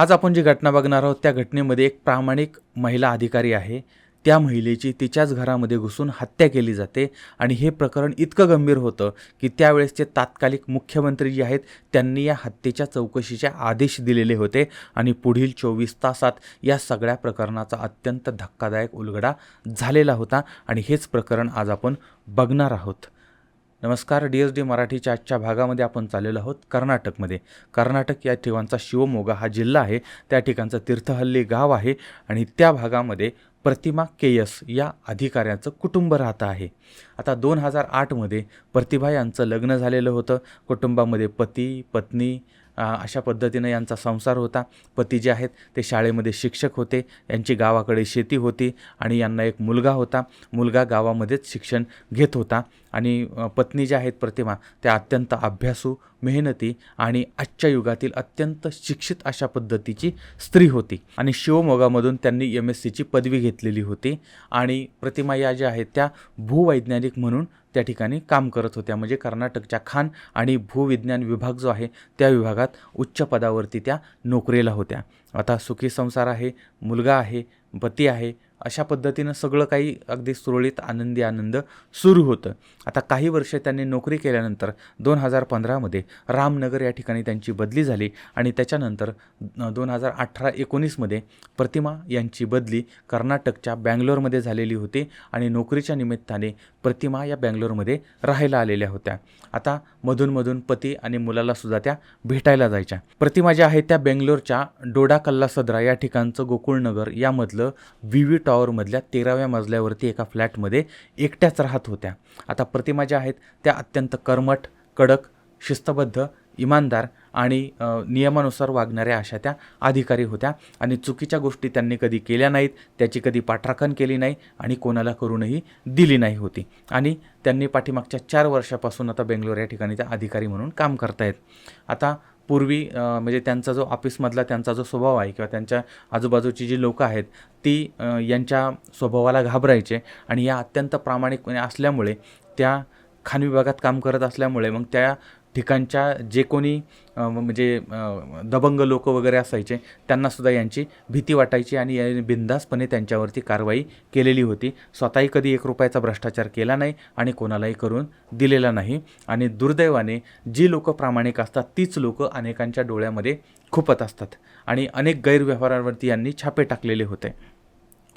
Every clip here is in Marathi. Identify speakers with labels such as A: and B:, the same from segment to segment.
A: आज आपण जी घटना बघणार आहोत त्या घटनेमध्ये एक प्रामाणिक महिला अधिकारी आहे. त्या महिलेची तिच्याच घरामध्ये घुसून हत्या केली जाते आणि हे प्रकरण इतकं गंभीर होतं की त्यावेळेसचे तात्कालिक मुख्यमंत्री जे आहेत त्यांनी या हत्येच्या चौकशीचे आदेश दिलेले होते आणि पुढील चोवीस तासात या सगळ्या प्रकरणाचा अत्यंत धक्कादायक उलगडा झालेला होता आणि हेच प्रकरण आज आपण बघणार आहोत. नमस्कार डी एस डी मराठीच्या आजच्या भागामध्ये आपण चाललेलो आहोत कर्नाटकमध्ये. कर्नाटक या ठिकाणचा शिवमोगा हा जिल्हा आहे. त्या ठिकाणचं तीर्थहल्ली गाव आहे आणि त्या भागामध्ये प्रतिमा के एस या अधिकाऱ्याचं कुटुंब राहतं आहे. आता दोन हजार आठमध्ये प्रतिभा यांचं लग्न झालेलं होतं. कुटुंबामध्ये पती पत्नी अशा पद्धतीनं यांचा संसार होता. पती जे आहेत ते शाळेमध्ये शिक्षक होते. यांची गावाकडे शेती होती आणि यांना एक मुलगा होता. मुलगा गावामध्येच शिक्षण घेत होता. आणि पत्नी ज्या आहेत प्रतिमा त्या अत्यंत अभ्यासू मेहनती आणि आजच्या युगातील अत्यंत शिक्षित अशा पद्धतीची स्त्री होती. आणि शिवमोगामधून त्यांनी एम एस सीची पदवी घेतलेली होती. आणि प्रतिमा या ज्या आहेत त्या भूवैज्ञानिक म्हणून त्या ठिकाणी काम करत होत्या. म्हणजे कर्नाटकच्या खान आणि भूविज्ञान विभाग जो आहे त्या विभागात उच्च पदावरती त्या नोकरीला होत्या. आता सुखी संसार आहे मुलगा आहे पती आहे अशा पद्धतीनं सगळं काही अगदी सुरळीत आनंदी आनंद सुरू होतं. आता काही वर्ष त्यांनी नोकरी केल्यानंतर दोन हजार पंधरामध्ये रामनगर या ठिकाणी त्यांची बदली झाली आणि त्याच्यानंतर दोन हजार अठरा एकोणीसमध्ये प्रतिमा यांची बदली कर्नाटकच्या बँगलोरमध्ये झालेली होती आणि नोकरीच्या निमित्ताने प्रतिमा या बँगलोरमध्ये राहायला आलेल्या होत्या. आता मधूनमधून पती आणि मुलाला सुद्धा त्या भेटायला जायच्या. प्रतिमा ज्या आहेत त्या बेंगलोरच्या डोडा कल्ला सदरा या ठिकाणचं गोकुळनगर यामधलं व्ही व्ही टॉवरमधल्या तेराव्या मजल्यावरती एका फ्लॅटमध्ये एकट्याच राहत होत्या. आता प्रतिमा ज्या आहेत त्या अत्यंत कर्मठ कडक शिस्तबद्ध इमानदार आणि नियमानुसार वागणाऱ्या अशा त्या अधिकारी होत्या. आणि चुकीच्या गोष्टी त्यांनी कधी केल्या नाहीत त्याची कधी पाठराखण केली नाही आणि कोणाला करूनही दिली नाही होती. आणि त्यांनी पाठीमागच्या चार वर्षापासून आता बेंगलोर या ठिकाणी त्या अधिकारी म्हणून काम करतायत. आता पूर्वी म्हणजे त्यांचा जो ऑफिसमधला त्यांचा जो स्वभाव आहे किंवा त्यांच्या आजूबाजूची जी लोकं आहेत ती यांच्या स्वभावाला घाबरायचे आणि या अत्यंत प्रामाणिकपणे असल्यामुळे त्या खान विभागात काम करत असल्यामुळे मग त्या ठिकाणच्या जे कोणी म्हणजे दबंग लोक वगैरे असायचे त्यांनासुद्धा यांची भीती वाटायची आणि यांनी बिनधास्तपणे त्यांच्यावरती कारवाई केलेली होती. स्वतःही कधी एक रुपयाचा भ्रष्टाचार केला नाही आणि कोणालाही करून दिलेला नाही. आणि दुर्दैवाने जी लोकं प्रामाणिक असतात तीच लोकं अनेकांच्या डोळ्यामध्ये खुपत असतात आणि अनेक गैरव्यवहारांवरती यांनी छापे टाकलेले होते.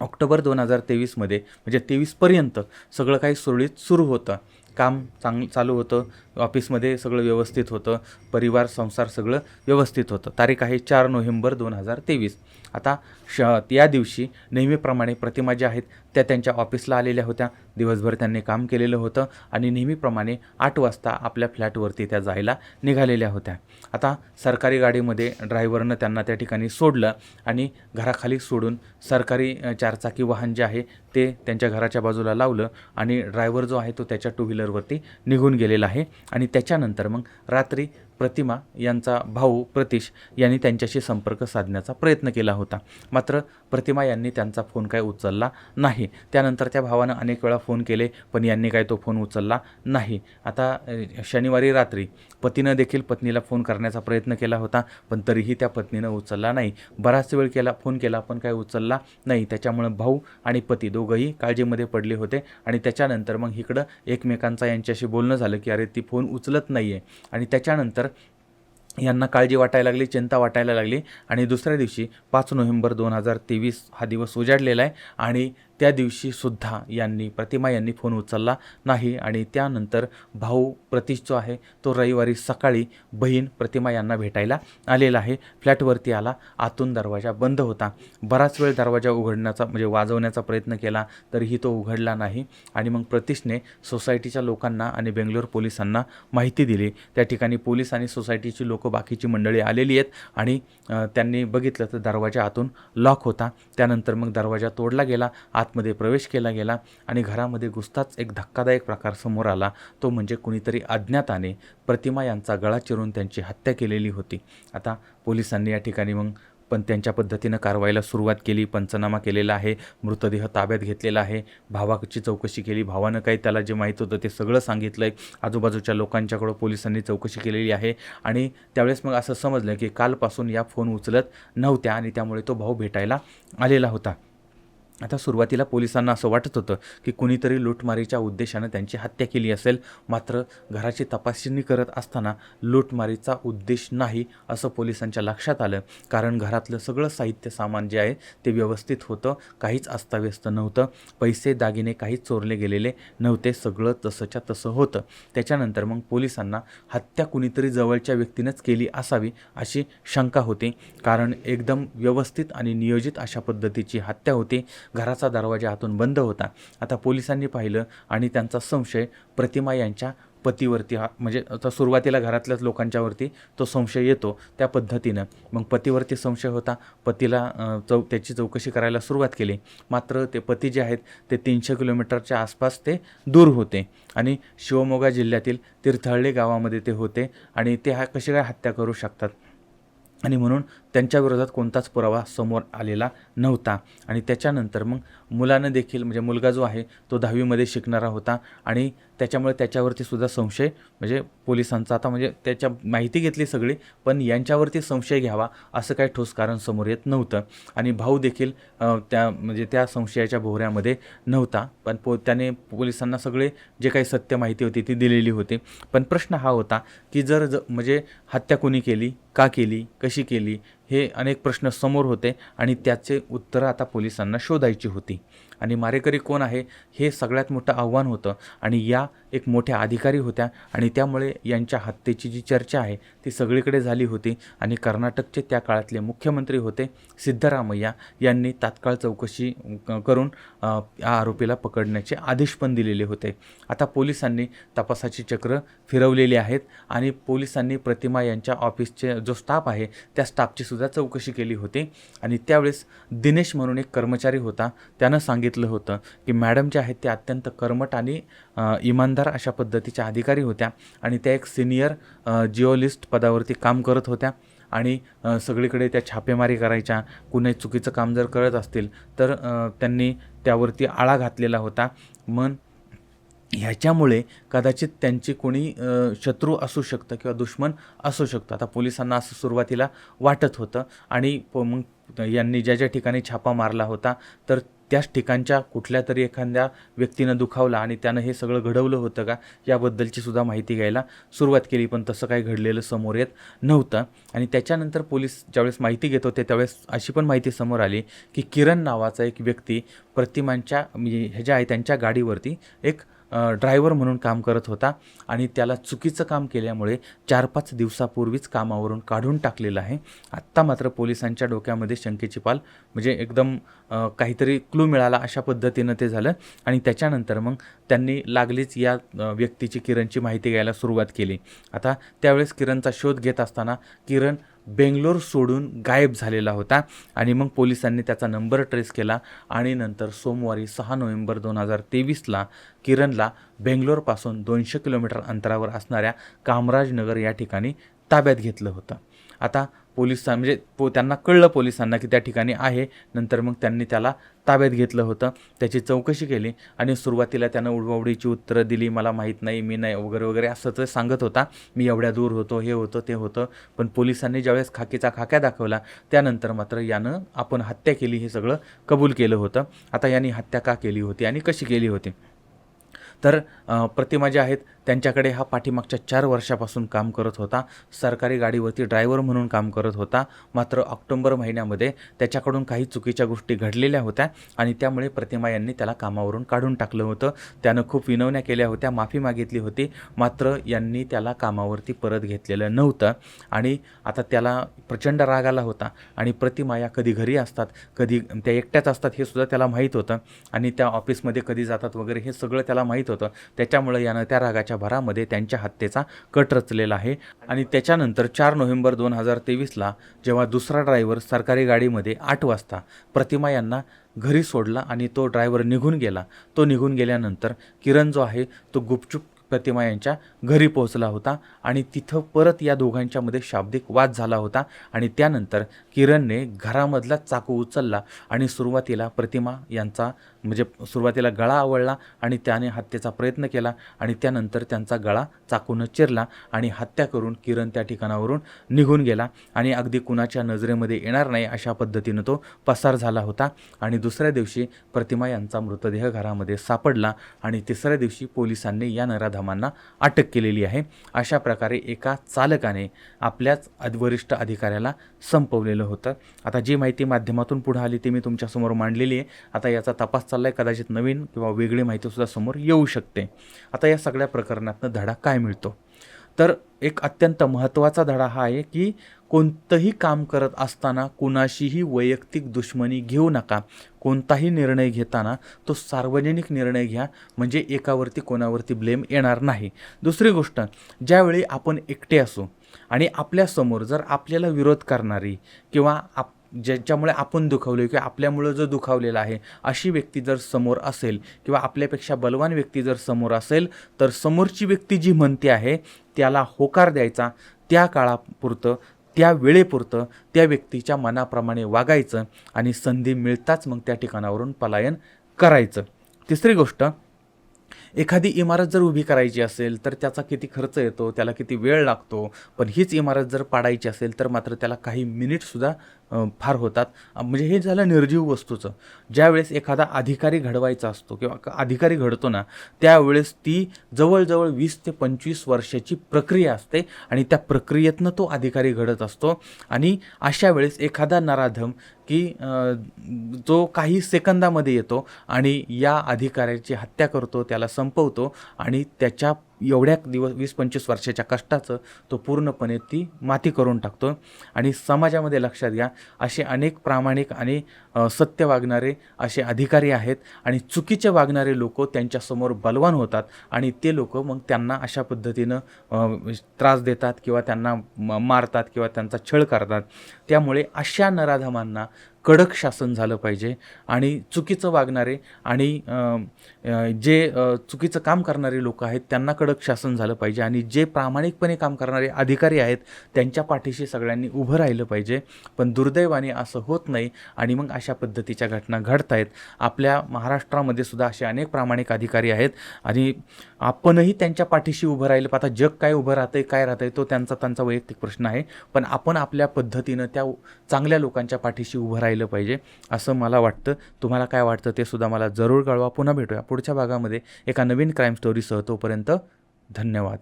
A: ऑक्टोबर दोन हजार तेवीसमध्ये म्हणजे तेवीसपर्यंत सगळं काही सुरळीत सुरू होतं. काम चांग चालू होतं. ऑफिसमध्ये सगळं व्यवस्थित होतं परिवार संसार सगळं व्यवस्थित होतं. तारीख आहे चार नोव्हेंबर दोन हजार तेवीस. आता श या दिवशी नेहमीप्रमाणे प्रतिमा ज्या आहेत त्या त्यांच्या ऑफिसला आलेल्या होत्या. दिवसभर त्यांनी काम केलेलं होतं आणि नेहमीप्रमाणे आठ वाजता आपल्या फ्लॅटवरती त्या जायला निघालेल्या होत्या. आता सरकारी गाडीमध्ये ड्रायव्हरनं त्यांना त्या ठिकाणी सोडलं आणि घराखाली सोडून सरकारी चारचाकी वाहन जे आहे ते त्यांच्या घराच्या बाजूला लावलं आणि ड्रायव्हर जो आहे तो त्याच्या टू व्हीलरवरती निघून गेलेला आहे. आणि त्याच्यानंतर मग रात्री प्रतिमा यांचा भाऊ प्रतीश यांनी त्यांच्याशी संपर्क साधण्याचा प्रयत्न केला होता. मात्र प्रतिमा यांनी त्यांचा फोन काय उचलला नाही. त्यानंतर त्या भावानं अनेक वेळा फोन केले पण यांनी काय तो फोन उचलला नाही. आता शनिवारी रात्री पतीनं देखील पत्नीला फोन करण्याचा प्रयत्न केला होता पण तरीही त्या पत्नीनं उचलला नाही. बराच वेळ केला फोन केला पण काय उचलला नाही. त्याच्यामुळं भाऊ आणि पती दोघंही काळजीमध्ये पडले होते आणि त्याच्यानंतर मग इकडं एकमेकांचा यांच्याशी बोलणं झालं की अरे ती फोन उचलत नाही आहे आणि त्याच्यानंतर यांना काळजी वाटायला लागली चिंता वाटायला लागली आणि दुसऱ्या दिवशी पाच नोव्हेंबर दोन हजार तेवीस हा दिवस उजाडलेला आहे. आणि त्या दिवशीसुद्धा यांनी प्रतिमा यांनी फोन उचलला नाही आणि त्यानंतर भाऊ प्रतीश जो आहे तो रविवारी सकाळी बहीण प्रतिमा यांना भेटायला आलेला आहे. फ्लॅटवरती आला. आतून दरवाजा बंद होता. बराच वेळ दरवाजा उघडण्याचा म्हणजे वाजवण्याचा प्रयत्न केला तरीही तो उघडला नाही. आणि मग प्रतीशने सोसायटीच्या लोकांना आणि बेंगलोर पोलिसांना माहिती दिली. त्या ठिकाणी पोलीस आणि सोसायटीची लोकं बाकीची मंडळी आलेली आहेत आणि त्यांनी बघितलं तर दरवाजा आतून लॉक होता. त्यानंतर मग दरवाजा तोडला गेला. आत आतमध्ये प्रवेश केला गेला आणि घरामध्ये घुसताच एक धक्कादायक प्रकार समोर आला. तो म्हणजे कुणीतरी अज्ञाताने प्रतिमा यांचा गळा चिरून त्यांची हत्या केलेली होती. आता पोलिसांनी या ठिकाणी मग पण त्यांच्या पद्धतीनं कारवाईला सुरुवात केली पंचनामा केलेला आहे मृतदेह ताब्यात घेतलेला आहे भावाची चौकशी केली भावानं काही त्याला जे माहीत होतं ते सगळं सांगितलं आहे आजूबाजूच्या लोकांच्याकडं पोलिसांनी चौकशी केलेली आहे आणि त्यावेळेस मग असं समजलं की कालपासून या फोन उचलत नव्हत्या आणि त्यामुळे तो भाऊ भेटायला आलेला होता. आता सुरुवातीला पोलिसांना असं वाटत होतं की कुणीतरी लूटमारीच्या उद्देशानं त्यांची हत्या केली असेल मात्र घराची तपासणी करत असताना लूटमारीचा उद्देश नाही असं पोलिसांच्या लक्षात आलं. कारण घरातलं सगळं साहित्य सामान जे आहे ते व्यवस्थित होतं काहीच अस्ताव्यस्त नव्हतं पैसे दागिने काहीच चोरले गेलेले नव्हते सगळं तसंच्या तसं होतं. त्याच्यानंतर मग पोलिसांना हत्या कुणीतरी जवळच्या व्यक्तीनंच केली असावी अशी शंका होती. कारण एकदम व्यवस्थित आणि नियोजित अशा पद्धतीची हत्या होती. घराचा दरवाजा हातून बंद होता. आता पोलिसांनी पाहिलं आणि त्यांचा संशय प्रतिमा यांच्या पतीवरती हा म्हणजे आता सुरुवातीला घरातल्याच लोकांच्यावरती तो संशय येतो त्या पद्धतीनं. मग पतीवरती संशय होता पतीला चौ त्याची चौकशी करायला सुरुवात केली. मात्र ते पती जे आहेत ते तीनशे किलोमीटरच्या आसपास ते दूर होते आणि शिवमोगा जिल्ह्यातील तीर्थहಳ್ಳಿ गावामध्ये ते होते आणि ते हा कसे काय हत्या करू शकतात? आणि म्हणून त्यांच्या विरोधात कोणताच पुरावा समोर आलेला नव्हता. आणि त्याच्यानंतर मग मुलानं देखील म्हणजे मुलगा जो आहे तो दहावीमध्ये शिकणारा होता. आणि त्याच्यामुळे त्याच्यावरती सुद्धा संशय म्हणजे पोलिसांचा आता म्हणजे त्याच्या माहिती घेतली सगळी पण यांच्यावरती संशय घ्यावा असं काही ठोस कारण समोर येत नव्हतं. आणि भाऊ देखील त्या म्हणजे त्या संशयाच्या भोवऱ्यामध्ये नव्हता. पण पो त्याने पोलिसांना सगळे जे काही सत्य माहिती होती ती दिलेली होती. पण प्रश्न हा होता की जर ज म्हणजे हत्या कोणी केली का केली कशी केली हे अनेक प्रश्न समोर होते आणि त्याचे उत्तरं आता पोलिसांना शोधायची होती. आणि मारेकरी कोण आहे? हे सगळ्यात मोठं आव्हान होतं. आणि या एक मोठ्या अधिकारी होत्या आणि त्यामुळे यांच्या हत्येची जी चर्चा आहे ती सगळीकडे झाली होती आणि कर्नाटकचे त्या काळातले मुख्यमंत्री होते सिद्धरामय्या यांनी तात्काळ चौकशी क- करून या आरोपीला पकडण्याचे आदेश पण दिलेले होते. आता पोलिसांनी तपासाची चक्र फिरवलेली आहेत आणि पोलिसांनी प्रतिमा यांच्या ऑफिसचे जो स्टाफ आहे त्या स्टाफची सुद्धा चौकशी केली होती आणि त्यावेळेस दिनेश म्हणून एक कर्मचारी होता त्यानं सांगितलं होतं की मॅडम जे आहेत ते अत्यंत कर्मट आणि इमानदार अशा पद्धतीच्या अधिकारी होत्या आणि त्या एक सिनियर जिओलिस्ट पदावरती काम करत होत्या आणि सगळीकडे त्या छापेमारी करायच्या. कुणी चुकीचं काम जर करत असतील तर त्यांनी त्यावरती आळा घातलेला होता. मन ह्याच्यामुळे कदाचित त्यांची कोणी शत्रू असू शकतं किंवा दुश्मन असू शकतं. आता पोलिसांना असं सुरुवातीला वाटत होतं आणि प- मग यांनी ज्या ज्या ठिकाणी छापा मारला होता तर त्याच ठिकाणच्या कुठल्या तरी एखाद्या व्यक्तीनं दुखावला आणि त्यानं हे सगळं घडवलं होतं का याबद्दलची सुद्धा माहिती घ्यायला सुरुवात केली पण तसं काही घडलेलं समोर येत नव्हतं. आणि त्याच्यानंतर पोलीस ज्यावेळेस माहिती घेत होते त्यावेळेस अशी पण माहिती समोर आली की किरण नावाचा एक व्यक्ती प्रतिमांच्या म्हणजे ह्याच्या आहे त्यांच्या गाडीवरती एक ड्रायव्हर म्हणून काम करत होता आणि त्याला चुकीचं काम केल्यामुळे चार पाच दिवसापूर्वीच कामावरून काढून टाकलेलं आहे. आत्ता मात्र पोलिसांच्या डोक्यामध्ये शंकेची पाल म्हणजे एकदम काहीतरी क्लू मिळाला अशा पद्धतीनं ते झालं आणि त्याच्यानंतर मग त्यांनी लागलीच या व्यक्तीची किरणची माहिती घ्यायला सुरुवात केली. आता त्यावेळेस किरणचा शोध घेत असताना किरण बेंगलोर सोडून गायब झालेला होता आणि मग पोलिसांनी त्याचा नंबर ट्रेस केला आणि नंतर सोमवारी सहा नोव्हेंबर दोन हजार तेवीसला किरणला बेंगलोरपासून दोनशे किलोमीटर अंतरावर असणाऱ्या कामराजनगर या ठिकाणी ताब्यात घेतलं होतं. आता पोलिसां म्हणजे पो त्यांना कळलं पोलिसांना की त्या ठिकाणी आहे. नंतर मग त्यांनी त्याला ताब्यात घेतलं होतं. त्याची चौकशी केली आणि सुरुवातीला त्यानं उडवाउडीची उत्तरं दिली. मला माहीत नाही मी नाही वगैरे वगैरे असं ते सांगत होता. मी एवढ्या दूर होतो हे होतं ते होतं. पण पोलिसांनी ज्यावेळेस खाकीचा खाक्या दाखवला त्यानंतर मात्र यानं आपण हत्या केली हे सगळं कबूल केलं होतं. आता यांनी हत्या का केली होती आणि कशी केली होती? तर प्रतिमा ज्या आहेत त्यांच्याकडे हा पाठीमागच्या चार वर्षापासून काम करत होता. सरकारी गाडीवरती ड्रायव्हर म्हणून काम करत होता. मात्र ऑक्टोंबर महिन्यामध्ये त्याच्याकडून काही चुकीच्या गोष्टी घडलेल्या होत्या आणि त्यामुळे प्रतिमा यांनी त्याला कामावरून काढून टाकलं होतं. त्यानं खूप विनवण्या केल्या होत्या माफी मागितली होती. मात्र यांनी त्याला कामावरती परत घेतलेलं नव्हतं आणि आता त्याला प्रचंड राग आला होता आणि प्रतिमा या कधी घरी असतात कधी त्या एकट्याच असतात हे सुद्धा त्याला माहीत होतं आणि त्या ऑफिसमध्ये कधी जातात वगैरे हे सगळं त्याला माहीत होतं. त्याच्यामुळे यानं त्या रागाच्या भरामध्ये त्यांच्या हत्येचा कट रचलेला आहे. आणि त्याच्यानंतर चार नोव्हेंबर दोन हजार तेवीसला जेव्हा दुसरा ड्रायव्हर सरकारी गाडीमध्ये आठ वाजता प्रतिमा यांना घरी सोडला आणि तो ड्रायव्हर निघून गेला तो निघून गेल्यानंतर किरण जो आहे तो गुपचूप प्रतिमा यांच्या घरी पोहोचला होता आणि तिथं परत या दोघांच्यामध्ये शाब्दिक वाद झाला होता आणि त्यानंतर किरणने घरामधला चाकू उचलला आणि सुरुवातीला प्रतिमा यांचा म्हणजे सुरुवातीला गळा आवळला आणि त्याने हत्येचा प्रयत्न केला आणि त्यानंतर त्यांचा गळा चाकूनं चिरला आणि हत्या करून किरण त्या ठिकाणावरून निघून गेला आणि अगदी कुणाच्या नजरेमध्ये येणार नाही अशा पद्धतीनं तो पसार झाला होता आणि दुसऱ्या दिवशी प्रतिमा यांचा मृतदेह घरामध्ये सापडला आणि तिसऱ्या दिवशी पोलिसांनी या नराधामांना अटक केलेली आहे. अशा प्रकारे एका चालकाने आपल्याच वरिष्ठ अधिकाऱ्याला संपवलेलं होतं. आता जी माहिती माध्यमातून पुढे आली ती मी तुमच्यासमोर मांडलेली आहे. आता याचा तपास चालला आहे कदाचित नवीन किंवा वेगळी माहितीसुद्धा समोर येऊ शकते. आता या सगळ्या प्रकरणातनं धडा काय मिळतो? तर एक अत्यंत महत्त्वाचा धडा हा आहे की कोणतंही काम करत असताना कुणाशीही वैयक्तिक दुश्मनी घेऊ नका. कोणताही निर्णय घेताना तो सार्वजनिक निर्णय घ्या म्हणजे एकावरती कोणावरती ब्लेम येणार नाही. दुसरी गोष्ट ज्यावेळी आपण एकटे असू आणि आपल्यासमोर जर आपल्याला विरोध करणारी किंवा आप ज्याच्यामुळे आपण दुखावलो किंवा आपल्यामुळं जो दुखावलेला आहे अशी व्यक्ती जर समोर असेल किंवा आपल्यापेक्षा बलवान व्यक्ती जर समोर असेल तर समोरची व्यक्ती जी म्हणते आहे त्याला होकार द्यायचा त्या काळापुरतं त्या वेळेपुरतं त्या व्यक्तीच्या मनाप्रमाणे वागायचं आणि संधी मिळताच मग त्या ठिकाणावरून पलायन करायचं. तिसरी गोष्ट एखादी इमारत जर उभी करायची असेल तर त्याचा किती खर्च येतो त्याला किती वेळ लागतो पण हीच इमारत जर पाडायची असेल तर मात्र त्याला काही मिनिटसुद्धा फार होतात. म्हणजे हे झालं निर्जीव वस्तूचं. ज्यावेळेस एखादा अधिकारी घडवायचा असतो किंवा अधिकारी घडतो ना त्यावेळेस ती जवळजवळ वीस ते पंचवीस वर्षाची प्रक्रिया असते आणि त्या प्रक्रियेतनं तो अधिकारी घडत असतो. आणि अशा वेळेस एखादा नराधम की जो काही सेकंदामध्ये येतो आणि या अधिकाऱ्याची हत्या करतो त्याला संपवतो आणि त्याच्या एवढ्या दिवस वीस पंचवीस वर्षाच्या कष्टाचं तो पूर्णपणे ती माती करून टाकतो. आणि समाजामध्ये लक्षात घ्या असे अनेक प्रामाणिक आणि सत्य वागणारे असे अधिकारी आहेत आणि चुकीचे वागणारे लोक त्यांच्यासमोर बलवान होतात आणि ते लोक मग त्यांना अशा पद्धतीनं त्रास देतात किंवा त्यांना म- मारतात किंवा त्यांचा छळ करतात. त्यामुळे अशा नराधमांना कडक शासन झालं पाहिजे आणि चुकीचं वागणारे आणि जे चुकीचं काम करणारे लोक आहेत त्यांना कडक शासन झालं पाहिजे आणि जे प्रामाणिकपणे काम करणारे अधिकारी आहेत त्यांच्या पाठीशी सगळ्यांनी उभं राहिलं पाहिजे. पण दुर्दैवाने असं होत नाही आणि मग अशा पद्धतीच्या घटना घडत आहेत आपल्या महाराष्ट्रामध्ये सुद्धा असे अनेक प्रामाणिक अधिकारी आहेत आणि आपणही त्यांच्या पाठीशी उभं राहिलं आता जग काय उभं राहतं आहे काय राहतं आहे तो त्यांचा त्यांचा वैयक्तिक प्रश्न आहे. पण आपण आपल्या पद्धतीनं त्या चांगल्या लोकांच्या पाठीशी उभं राहिलं पाहिजे. असं मला वाटतं. तुम्हाला काय वाटतं ते सुद्धा मला जरूर कळवा. पुन्हा भेटूया. पुढच्या भागामध्ये एका नवीन क्राईम स्टोरीसह तोपर्यंत धन्यवाद.